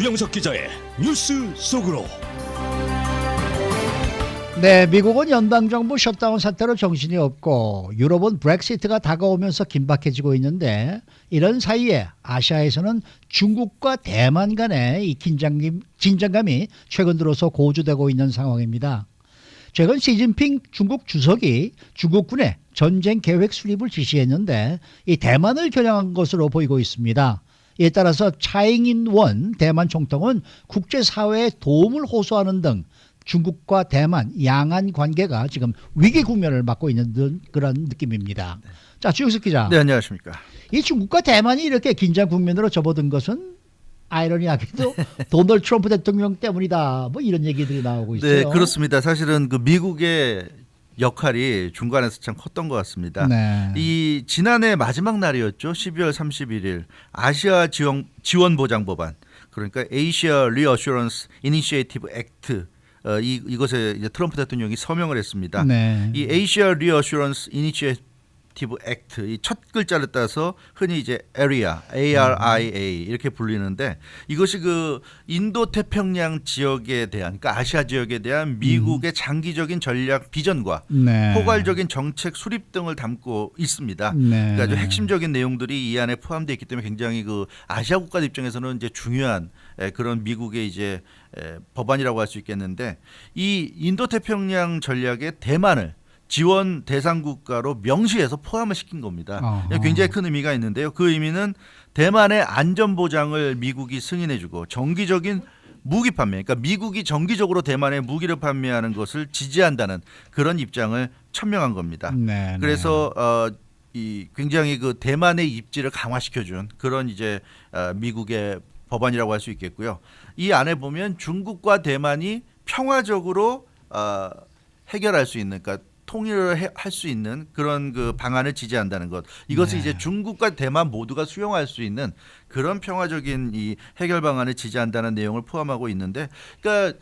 주영석 기자의 뉴스 속으로 네, 미국은 연방정부 셧다운 사태로 정신이 없고 유럽은 브렉시트가 다가오면서 긴박해지고 있는데 이런 사이에 아시아에서는 중국과 대만 간의 이 긴장감, 긴장감이 최근 들어서 고조되고 있는 상황입니다. 최근 시진핑 중국 주석이 중국군의 전쟁 계획 수립을 지시했는데 이 대만을 겨냥한 것으로 보이고 있습니다. 이에 따라서 차잉인원 대만 총통은 국제사회에 도움을 호소하는 등 중국과 대만 양안 관계가 지금 위기 국면을 맞고 있는 듯 그런 느낌입니다. 자, 주영석 기자. 네 안녕하십니까. 이 중국과 대만이 이렇게 긴장 국면으로 접어든 것은 아이러니하게도 도널드 트럼프 대통령 때문이다. 뭐 이런 얘기들이 나오고 있어요. 네 그렇습니다. 사실은 그 미국의 역할이 중간에서 참 컸던 것 같습니다. 네. 이 지난해 마지막 날이었죠. 12월 31일 아시아 지원 지원 보장 법안 그러니까 Asia Reassurance Initiative Act 어, 이 이것에 이제 트럼프 대통령이 서명을 했습니다. 네. 이 Asia Reassurance Initiative Act 이첫 글자를 따서 흔히 이제 ARIA, A-R-I-A 이렇게 불리는데 이것이 그 인도 태평양 지역에 대한 그러니까 아시아 지역에 대한 미국의 장기적인 전략 비전과 네. 포괄적인 정책 수립 등을 담고 있습니다. 네. 그러니까 아주 핵심적인 내용들이 이 안에 포함되어 있기 때문에 굉장히 그 아시아 국가들 입장에서는 이제 중요한 에, 그런 미국의 이제 에, 법안이라고 할 수 있겠는데 이 인도 태평양 전략의 대만을 지원 대상 국가로 명시해서 포함을 시킨 겁니다. 어허. 굉장히 큰 의미가 있는데요. 그 의미는 대만의 안전 보장을 미국이 승인해주고 정기적인 무기 판매, 그러니까 미국이 정기적으로 대만에 무기를 판매하는 것을 지지한다는 그런 입장을 천명한 겁니다. 네. 그래서 어, 이 굉장히 그 대만의 입지를 강화시켜준 그런 이제 어, 미국의 법안이라고 할 수 있겠고요. 이 안에 보면 중국과 대만이 평화적으로 어, 해결할 수 있는, 그러니까 통일을 할 수 있는 그런 그 방안을 지지한다는 것. 이것을 네. 이제 중국과 대만 모두가 수용할 수 있는 그런 평화적인 이 해결 방안을 지지한다는 내용을 포함하고 있는데, 그러니까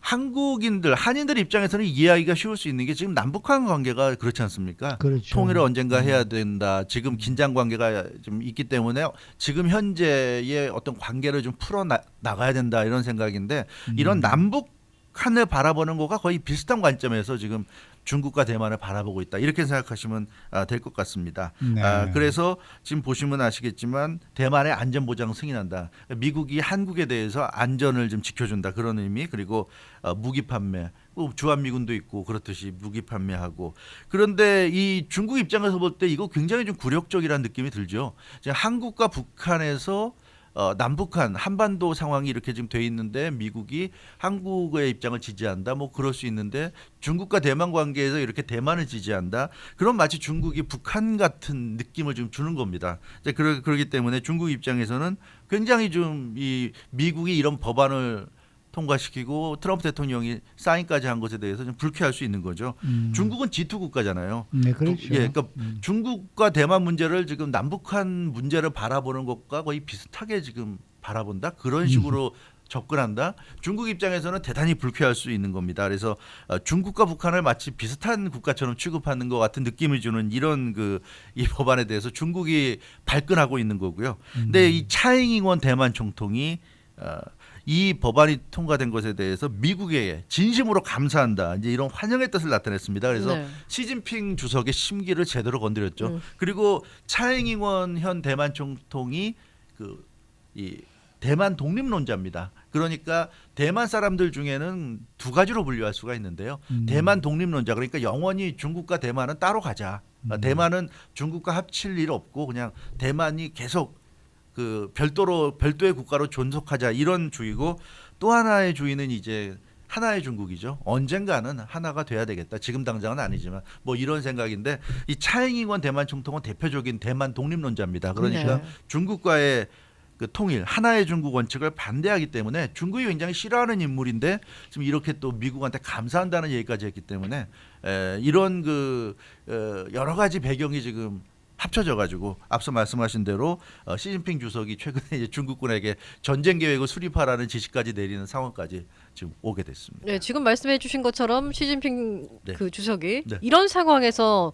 한국인들 한인들 입장에서는 이해하기가 쉬울 수 있는 게 지금 남북한 관계가 그렇지 않습니까? 그렇죠. 통일을 언젠가 해야 된다. 지금 긴장 관계가 좀 있기 때문에 지금 현재의 어떤 관계를 좀 풀어 나, 나가야 된다 이런 생각인데 이런 남북 한을 바라보는 거가 거의 비슷한 관점에서 지금 중국과 대만을 바라보고 있다 이렇게 생각하시면 아, 될것 같습니다. 네. 아, 그래서 지금 보시면 아시겠지만 대만의 안전 보장 승인한다. 미국이 한국에 대해서 안전을 좀 지켜준다 그런 의미 그리고 어, 무기 판매 뭐 주한 미군도 있고 그렇듯이 무기 판매하고 그런데 이 중국 입장에서 볼 때 이거 굉장히 좀 굴욕적이라는 느낌이 들죠. 한국과 북한에서 어, 남북한 한반도 상황이 이렇게 지금 돼 있는데 미국이 한국의 입장을 지지한다 뭐 그럴 수 있는데 중국과 대만 관계에서 이렇게 대만을 지지한다 그럼 마치 중국이 북한 같은 느낌을 좀 주는 겁니다. 이제 그러, 그러기 때문에 중국 입장에서는 굉장히 좀 이 미국이 이런 법안을 통과시키고 트럼프 대통령이 사인까지 한 것에 대해서 좀 불쾌할 수 있는 거죠. 음. 중국은 G2 국가잖아요. 네, 그렇죠. 예, 그러니까 중국과 대만 문제를 지금 남북한 문제를 바라보는 것과 거의 비슷하게 지금 바라본다 그런 식으로 접근한다. 중국 입장에서는 대단히 불쾌할 수 있는 겁니다. 그래서 어, 중국과 북한을 마치 비슷한 국가처럼 취급하는 것 같은 느낌을 주는 이런 그 이 법안에 대해서 중국이 발끈하고 있는 거고요. 근데 이 차잉잉원 대만 총통이 어, 이 법안이 통과된 것에 대해서 미국에 진심으로 감사한다. 이제 이런 환영의 뜻을 나타냈습니다. 그래서 네. 시진핑 주석의 심기를 제대로 건드렸죠. 음. 그리고 차잉잉원 현 대만 총통이 그 이 대만 독립론자입니다. 그러니까 대만 사람들 중에는 두 가지로 분류할 수가 있는데요. 음. 대만 독립론자 그러니까 영원히 중국과 대만은 따로 가자. 아, 음. 대만은 중국과 합칠 일 없고 그냥 대만이 계속 그 별도로 별도의 국가로 존속하자 이런 주의고 또 하나의 주의는 이제 하나의 중국이죠. 언젠가는 하나가 돼야 되겠다. 지금 당장은 아니지만 뭐 이런 생각인데 이 차잉잉원 대만 총통은 대표적인 대만 독립론자입니다. 그러니까 네. 중국과의 그 통일 하나의 중국 원칙을 반대하기 때문에 중국이 굉장히 싫어하는 인물인데 지금 이렇게 또 미국한테 감사한다는 얘기까지 했기 때문에 에, 이런 그 어, 여러 가지 배경이 지금 합쳐져 가지고 앞서 말씀하신 대로 어, 시진핑 주석이 최근에 이제 중국군에게 전쟁 계획을 수립하라는 지시까지 내리는 상황까지 지금 오게 됐습니다. 네, 지금 말씀해 주신 것처럼 시진핑 네. 그 주석이 네. 이런 상황에서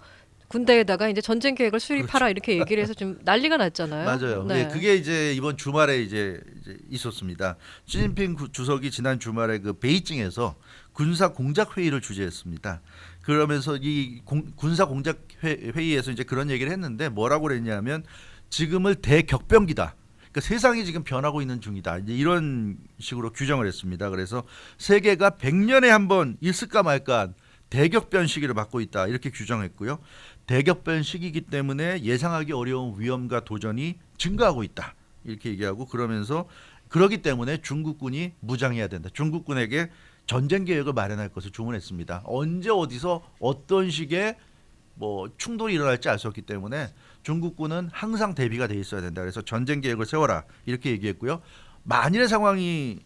군대에다가 이제 전쟁 계획을 수립하라 이렇게 얘기를 해서 좀 난리가 났잖아요. 맞아요. 네. 네. 그게 이제 이번 주말에 이제, 이제 있었습니다. 시진핑 구- 주석이 지난 주말에 그 베이징에서 군사 공작 회의를 주재했습니다. 그러면서 이 공- 군사 공작 회, 회의에서 이제 그런 얘기를 했는데 뭐라고 그랬냐면 지금을 대격변기다. 그러니까 세상이 지금 변하고 있는 중이다. 이런 식으로 규정을 했습니다. 그래서 세계가 100년에 한 번 있을까 말까 대격변 시기를 맞고 있다. 이렇게 규정했고요. 대격변 시기이기 때문에 예상하기 어려운 위험과 도전이 증가하고 있다. 이렇게 얘기하고 그러면서 그러기 때문에 중국군이 무장해야 된다. 중국군에게 전쟁 계획을 마련할 것을 주문했습니다. 언제 어디서 어떤 식의 뭐 충돌이 일어날지 알 수 없기 때문에 중국군은 항상 대비가 돼 있어야 된다. 그래서 전쟁 계획을 세워라 이렇게 얘기했고요. 만일의 상황이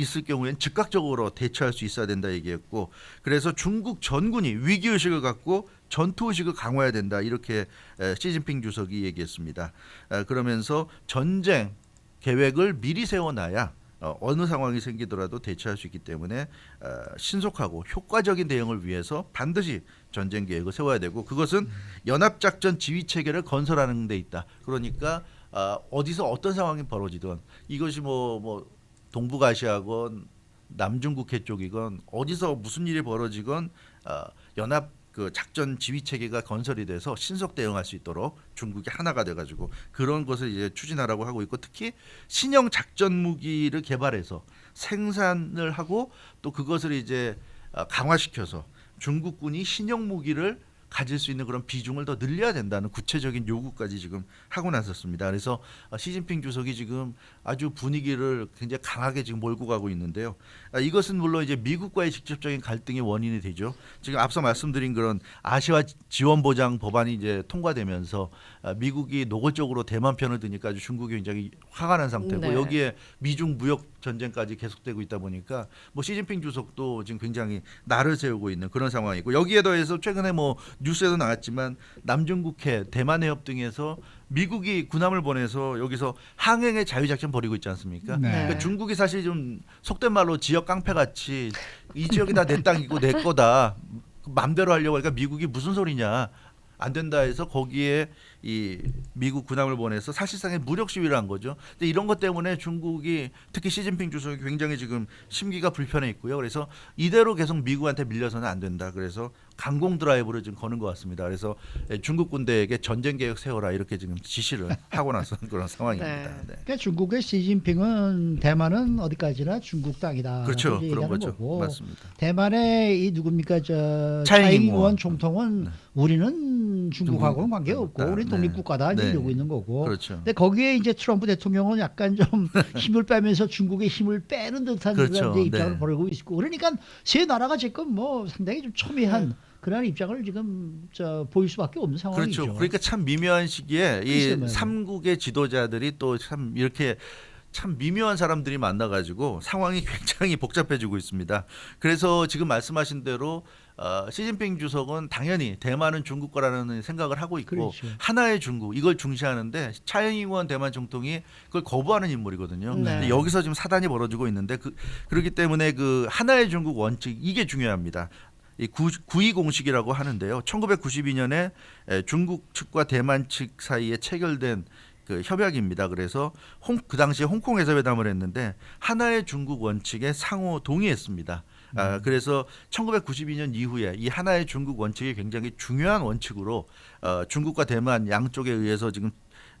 있을 경우엔 즉각적으로 대처할 수 있어야 된다 얘기했고 그래서 중국 전군이 위기 의식을 갖고 전투 의식을 강화해야 된다 이렇게 에, 시진핑 주석이 얘기했습니다. 에, 그러면서 전쟁 계획을 미리 세워놔야 어, 어느 상황이 생기더라도 대처할 수 있기 때문에 어, 신속하고 효과적인 대응을 위해서 반드시 전쟁 계획을 세워야 되고 그것은 연합작전 지휘 체계를 건설하는 데 있다. 그러니까 어, 어디서 어떤 상황이 벌어지든 이것이 뭐뭐 동북아시아건 남중국해 쪽이건 어디서 무슨 일이 벌어지건 어, 연합 그 작전 지휘 체계가 건설이 돼서 신속 대응할 수 있도록 중국이 하나가 돼가지고 그런 것을 이제 추진하라고 하고 있고 특히 신형 작전 무기를 개발해서 생산을 하고 또 그것을 이제 어, 강화시켜서 중국군이 신형 무기를 가질 수 있는 그런 비중을 더 늘려야 된다는 구체적인 요구까지 지금 하고 나섰습니다. 그래서 어, 시진핑 주석이 지금 아주 분위기를 굉장히 강하게 지금 몰고 가고 있는데요. 아, 이것은 물론 이제 미국과의 직접적인 갈등의 원인이 되죠. 지금 앞서 말씀드린 그런 아시아 지원 보장 법안이 이제 통과되면서 아, 미국이 노골적으로 대만 편을 드니까 아주 중국이 굉장히 화가 난 상태고 네. 여기에 미중 무역 전쟁까지 계속되고 있다 보니까 뭐 시진핑 주석도 지금 굉장히 날을 세우고 있는 그런 상황이고 여기에 더해서 최근에 뭐 뉴스에도 나왔지만 남중국해 대만 해협 등에서 미국이 군함을 보내서 여기서 항행의 자유작전 벌이고 있지 않습니까? 네. 그러니까 중국이 사실 좀 속된 말로 지역 깡패 같이 이 지역이 다 내 땅이고 내 거다 맘대로 하려고 하니까 미국이 무슨 소리냐 안 된다 해서 거기에 이 미국 군함을 보내서 사실상의 무력 시위를 한 거죠. 근데 이런 것 때문에 중국이 특히 시진핑 주석이 굉장히 지금 심기가 불편해 있고요. 그래서 이대로 계속 미국한테 밀려서는 안 된다. 그래서 강공 드라이브를 지금 거는 것 같습니다. 그래서 중국 군대에게 전쟁 계획 세워라 이렇게 지금 지시를 하고 나선 그런 상황입니다. 네. 네. 그러니까 중국의 시진핑은 대만은 어디까지나 중국 땅이다. 그렇죠. 그런 거죠. 거고. 맞습니다. 대만의 이 누굽니까 저 차이잉원. 총통은 네. 우리는 중국하고는 중국- 관계 없고 네. 우리 네. 독립국가다 이제 네. 이러고 있는 거고. 그렇죠. 근데 거기에 이제 트럼프 대통령은 약간 좀 힘을 빼면서 중국의 힘을 빼는 듯한 그렇죠. 입장을 네. 벌이고 있고 그러니까 세 나라가 지금 뭐 상당히 좀 첨예한 그런 입장을 지금 저 보일 수밖에 없는 상황이죠. 그렇죠. 그러니까 참 미묘한 시기에 이 말이에요. 삼국의 지도자들이 또 참 이렇게 참 미묘한 사람들이 만나가지고 상황이 굉장히 복잡해지고 있습니다. 그래서 지금 말씀하신 대로 어, 시진핑 주석은 당연히 대만은 중국 거라는 생각을 하고 있고 그렇죠. 하나의 중국 이걸 중시하는데 차이잉원 대만总统이 그걸 거부하는 인물이거든요. 네. 여기서 지금 사단이 벌어지고 있는데 그, 그렇기 때문에 그 하나의 중국 원칙 이게 중요합니다. 이 구, 구이 공식이라고 하는데요. 1992년에 중국 측과 대만 측 사이에 체결된 그 협약입니다. 그래서 홍, 그 당시에 홍콩에서 회담을 했는데 하나의 중국 원칙에 상호 동의했습니다. 아, 그래서 1992년 이후에 이 하나의 중국 원칙이 굉장히 중요한 원칙으로 어, 중국과 대만 양쪽에 의해서 지금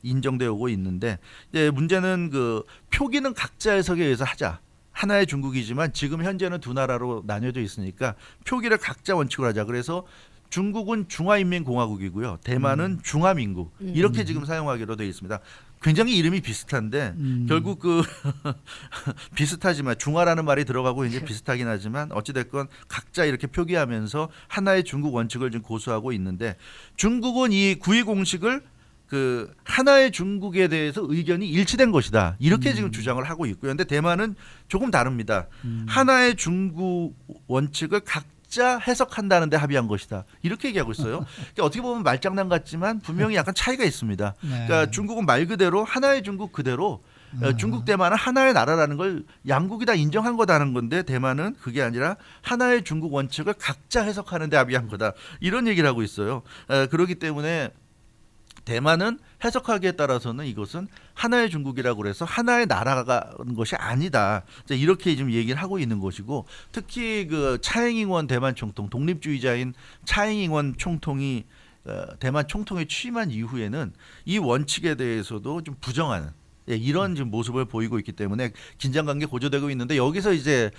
인정되어 오고 있는데 이제 문제는 그 표기는 각자 해석에 의해서 하자. 하나의 중국이지만 지금 현재는 두 나라로 나뉘어져 있으니까 표기를 각자 원칙으로 하자. 그래서 중국은 중화인민공화국이고요. 대만은 중화민국 이렇게 지금 사용하기로 되어 있습니다. 굉장히 이름이 비슷한데 음. 결국 그 비슷하지만 중화라는 말이 들어가고 이제 비슷하긴 하지만 어찌 됐건 각자 이렇게 표기하면서 하나의 중국 원칙을 지금 고수하고 있는데 중국은 이 구이 공식을 그 하나의 중국에 대해서 의견이 일치된 것이다. 이렇게 지금 주장을 하고 있고요. 근데 대만은 조금 다릅니다. 하나의 중국 원칙을 각자 해석한다는데 합의한 것이다. 이렇게 얘기하고 있어요. 그러니까 어떻게 보면 말장난 같지만 분명히 약간 차이가 있습니다. 네. 그러니까 중국은 말 그대로 하나의 중국 그대로 어, 중국 대만은 하나의 나라라는 걸 양국이 다 인정한 거다는 건데 대만은 그게 아니라 하나의 중국 원칙을 각자 해석하는 데 합의한 거다 이런 얘기를 하고 있어요. 어, 그렇기 때문에 대만은 해석하기에 따라서는 이것은 하나의 중국이라고 그래서 하나의 나라가 것이 아니다. 이렇게 지금 얘기를 하고 있는 것이고 특히 그 차잉잉원 대만 총통 독립주의자인 차잉잉원 총통이 어, 대만 총통에 취임한 이후에는 이 원칙에 대해서도 좀 부정하는 예, 이런 지금 모습을 보이고 있기 때문에 긴장 관계 고조되고 있는데 여기서 이제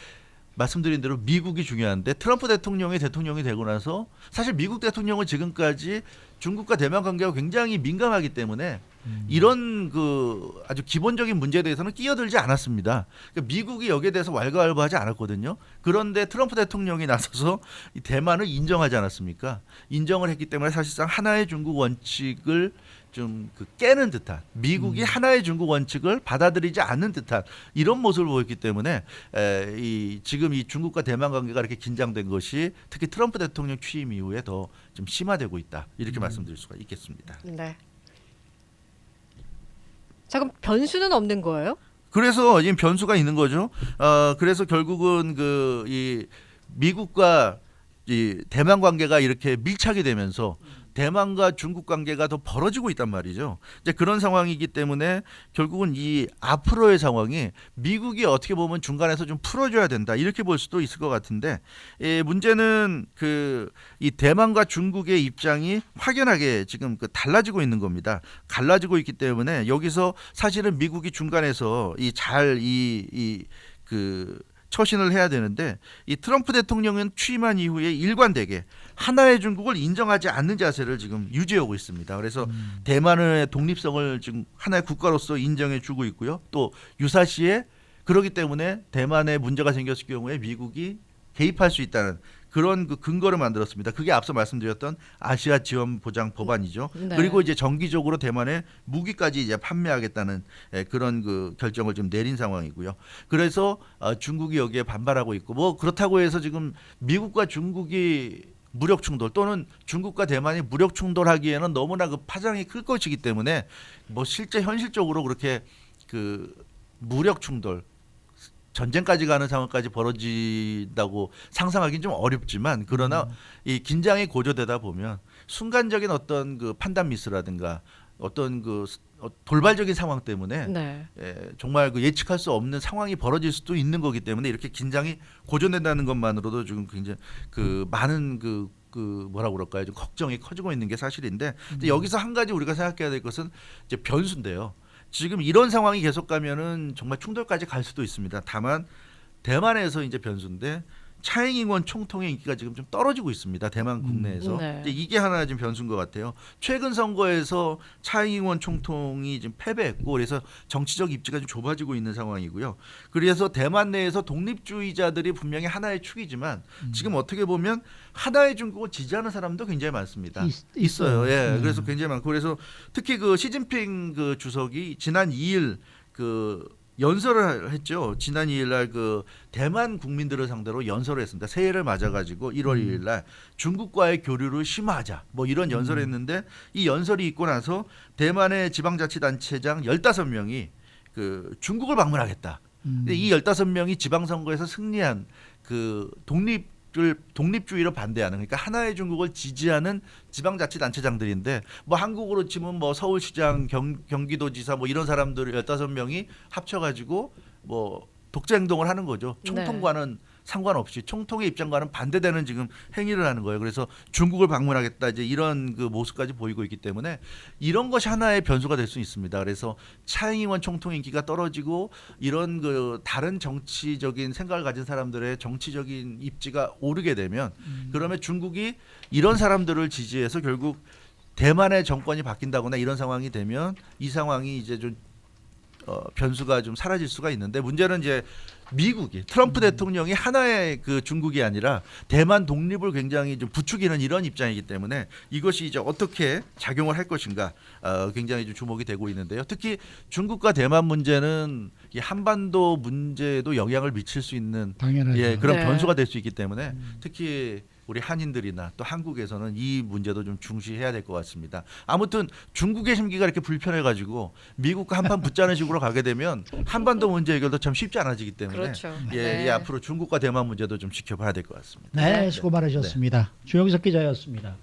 말씀드린 대로 미국이 중요한데 트럼프 대통령이 대통령이 되고 나서 사실 미국 대통령은 지금까지 중국과 대만 관계가 굉장히 민감하기 때문에 이런 그 아주 기본적인 문제에 대해서는 끼어들지 않았습니다. 그러니까 미국이 여기에 대해서 왈가왈부하지 않았거든요. 그런데 트럼프 대통령이 나서서 이 대만을 인정하지 않았습니까? 인정을 했기 때문에 사실상 하나의 중국 원칙을 좀 그 깨는 듯한 미국이 하나의 중국 원칙을 받아들이지 않는 듯한 이런 모습을 보였기 때문에 에, 이 지금 이 중국과 대만 관계가 이렇게 긴장된 것이 특히 트럼프 대통령 취임 이후에 더 좀 심화되고 있다 이렇게 말씀드릴 수가 있겠습니다. 네. 자 그럼 변수는 없는 거예요? 그래서 지금 변수가 있는 거죠. 어 그래서 결국은 그 이 미국과 이 대만 관계가 이렇게 밀착이 되면서 대만과 중국 관계가 더 벌어지고 있단 말이죠. 이제 그런 상황이기 때문에 결국은 이 앞으로의 상황이 미국이 어떻게 보면 중간에서 좀 풀어줘야 된다 이렇게 볼 수도 있을 것 같은데 예, 문제는 그 이 대만과 중국의 입장이 확연하게 지금 그 달라지고 있는 겁니다. 갈라지고 있기 때문에 여기서 사실은 미국이 중간에서 이 잘 이 이그 처신을 해야 되는데 이 트럼프 대통령은 취임한 이후에 일관되게 하나의 중국을 인정하지 않는 자세를 지금 유지하고 있습니다. 그래서 대만의 독립성을 지금 하나의 국가로서 인정해 주고 있고요. 또 유사시에 그러기 때문에 대만에 문제가 생겼을 경우에 미국이 개입할 수 있다는 그런 그 근거를 만들었습니다. 그게 앞서 말씀드렸던 아시아 지원 보장 법안이죠. 네. 그리고 이제 정기적으로 대만에 무기까지 이제 판매하겠다는 예, 그런 그 결정을 좀 내린 상황이고요. 그래서 어, 중국이 여기에 반발하고 있고 뭐 그렇다고 해서 지금 미국과 중국이 무력 충돌 또는 중국과 대만이 무력 충돌하기에는 너무나 그 파장이 클 것이기 때문에 뭐 실제 현실적으로 그렇게 그 무력 충돌 전쟁까지 가는 상황까지 벌어진다고 상상하기는 좀 어렵지만 그러나 이 긴장이 고조되다 보면 순간적인 어떤 그 판단 미스라든가 어떤 그 스- 어, 돌발적인 상황 때문에 네. 예, 정말 그 예측할 수 없는 상황이 벌어질 수도 있는 거기 때문에 이렇게 긴장이 고조된다는 것만으로도 지금 굉장히 그 많은 그, 그 뭐라 그럴까요? 좀 걱정이 커지고 있는 게 사실인데 근데 여기서 한 가지 우리가 생각해야 될 것은 이제 변수인데요. 지금 이런 상황이 계속 가면은 정말 충돌까지 갈 수도 있습니다. 다만 대만에서 이제 변수인데 차잉잉원 총통의 인기가 지금 좀 떨어지고 있습니다. 대만 국내에서 네. 이게 하나 지금 변수인 것 같아요. 최근 선거에서 차잉잉원 총통이 지금 패배했고 그래서 정치적 입지가 좀 좁아지고 있는 상황이고요. 그래서 대만 내에서 독립주의자들이 분명히 하나의 축이지만 지금 어떻게 보면 하나의 중국을 지지하는 사람도 굉장히 많습니다. 있- 있어요. 예. 네. 그래서 굉장히 많고 그래서 특히 그 시진핑 그 주석이 지난 2일 그 연설을 했죠. 지난 2일 날 그 대만 국민들을 상대로 연설을 했습니다. 새해를 맞아 가지고 1월 2일 날 중국과의 교류를 심화하자. 뭐 이런 연설을 했는데 이 연설이 있고 나서 대만의 지방자치단체장 15명이 그 중국을 방문하겠다. 음. 근데 이 15명이 지방선거에서 승리한 그 독립 을 독립주의를 반대하는 그러니까 하나의 중국을 지지하는 지방자치단체장들인데 뭐 한국으로 치면 뭐 서울시장 경, 경기도지사 뭐 이런 사람들 15명이 합쳐가지고 뭐 독재 행동을 하는 거죠. 총통과는 상관없이 총통의 입장과는 반대되는 지금 행위를 하는 거예요. 그래서 중국을 방문하겠다 이제 이런 그 모습까지 보이고 있기 때문에 이런 것이 하나의 변수가 될 수 있습니다. 그래서 차잉원 총통 인기가 떨어지고 이런 그 다른 정치적인 생각을 가진 사람들의 정치적인 입지가 오르게 되면 그러면 중국이 이런 사람들을 지지해서 결국 대만의 정권이 바뀐다거나 이런 상황이 되면 이 상황이 이제 좀 어, 변수가 좀 사라질 수가 있는데 문제는 이제 미국이 트럼프 대통령이 하나의 그 중국이 아니라 대만 독립을 굉장히 좀 부추기는 이런 입장이기 때문에 이것이 이제 어떻게 작용을 할 것인가 어, 굉장히 좀 주목이 되고 있는데요. 특히 중국과 대만 문제는 이 한반도 문제에도 영향을 미칠 수 있는 당연하죠. 예 그런 네. 변수가 될 수 있기 때문에 특히 우리 한인들이나 또 한국에서는 이 문제도 좀 중시해야 될 것 같습니다. 아무튼 중국의 심기가 이렇게 불편해가지고 미국과 한판 붙자는 식으로 가게 되면 한반도 문제 해결도 참 쉽지 않아지기 때문에 그렇죠. 예, 네. 이 앞으로 중국과 대만 문제도 좀 지켜봐야 될 것 같습니다. 네, 네. 수고 많으셨습니다. 주영석 기자였습니다.